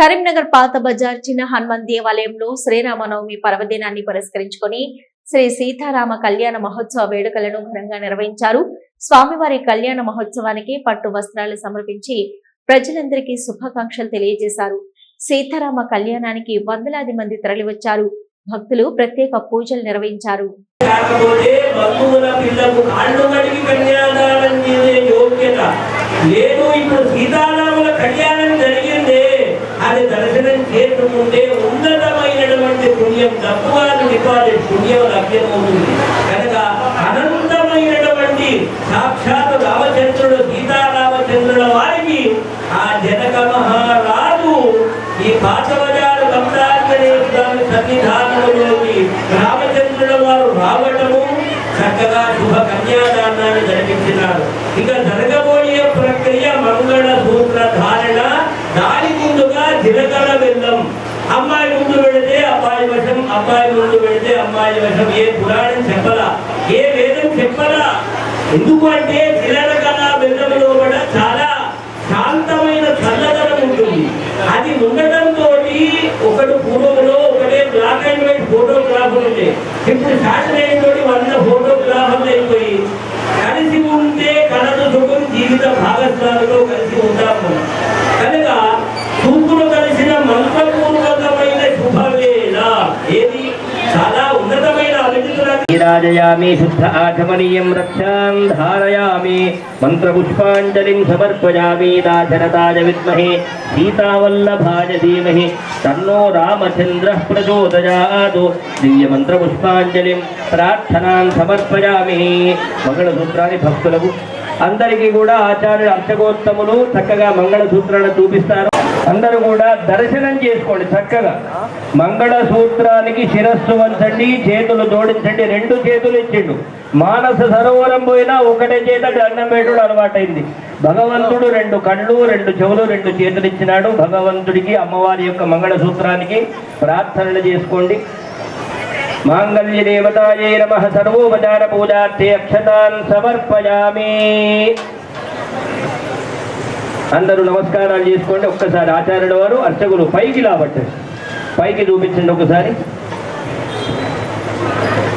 కరీంనగర్ పాత బజార్ చిన్న హనుమాన్ దేవాలయంలో శ్రీరామనవమి పర్వదినాన్ని పురస్కరించుకొని శ్రీ సీతారామ కళ్యాణ మహోత్సవ వేడుకలను ఘనంగా నిర్వహించారు. స్వామివారి కళ్యాణ మహోత్సవానికి పట్టు వస్త్రాలు సమర్పించి ప్రజలందరికీ శుభాకాంక్షలు తెలియజేశారు. సీతారామ కళ్యాణానికి వందలాది మంది తరలివచ్చారు. భక్తులు ప్రత్యేక పూజలు నిర్వహించారు. దాని దర్శనం చేసుకుంటే ఉన్నతమైనటువంటి పుణ్యం తక్కువను డిపాజిట్ పుణ్యం లభ్యమవుతుంది. కనుక అనంతమైనటువంటి సాక్షాత్ రామచంద్రుడు సీతారామచంద్రుల వారికి ఆ జనక మహారాజు ఈ పాతబజారు గంగాంజనేయ స్వామి సన్నిధానంలోకి రామచంద్రుల వారు రావటము చక్కగా శుభ కన్యాదానాన్ని జరిపించినారు. ఇక జరగబో అబ్బాయి అబ్బాయి ముందు పెడితే అమ్మాయి వేషం. ఏ పురాణం చెప్పలా? ఏ వేదం చెప్పలా? ఎందుకు అంటే కన్నా బెల్లం లోపల చాలా శాంతమైన చల్లదనం ఉంటుంది. అది ఉండటంతో ఒకటి పూర్వంలో ఒకటే బ్లాక్ అండ్ వైట్ ఫోటోగ్రాఫర్ ఉండే. ఇప్పుడు శాటిలైట్ తోటి వంద ఫోటోగ్రాఫర్లు అయిపోయి అభివృద్ధుల శుద్ధ ఆచమనీయం రక్షాం ధారయామి మంత్రపుష్పాంజలిం సమర్పయామి దాశరథాయ విద్మహే సీతావల్లభాయ ధీమహి తన్నో రామచంద్ర ప్రచోదయాదు దివ్య మంత్రపుష్పాంజలిం ప్రార్థనాన్ సమర్పయామి మంగళసూత్రాన్ని భక్తులకు అందరికీ కూడా ఆచార్యులు అర్చకోత్తములు చక్కగా మంగళసూత్రాలను చూపిస్తారు. అందరూ కూడా దర్శనం చేసుకోండి చక్కగా. మంగళసూత్రానికి శిరస్సు వంచండి చేతులు జోడించండి రెండు చేతులు ఇచ్చిండు. మానస సరోవరం పోయినా ఒకటే చేత దండం పెట్టుడు అలవాటైంది. భగవంతుడు రెండు కళ్ళు రెండు చెవులు రెండు చేతులు ఇచ్చినాడు. భగవంతుడికి అమ్మవారి యొక్క మంగళసూత్రానికి ప్రార్థనలు చేసుకోండి. మాంగళ్య దేవతాయే నమ. సర్వోపచార పూజార్థే అక్షతాన్ సమర్పయామి. అందరూ నమస్కారాలు చేసుకోండి. ఒక్కసారి ఆచార్యుల వారు అర్చకులు పైకి లాబట్టండి. పైకి చూపించండి ఒకసారి.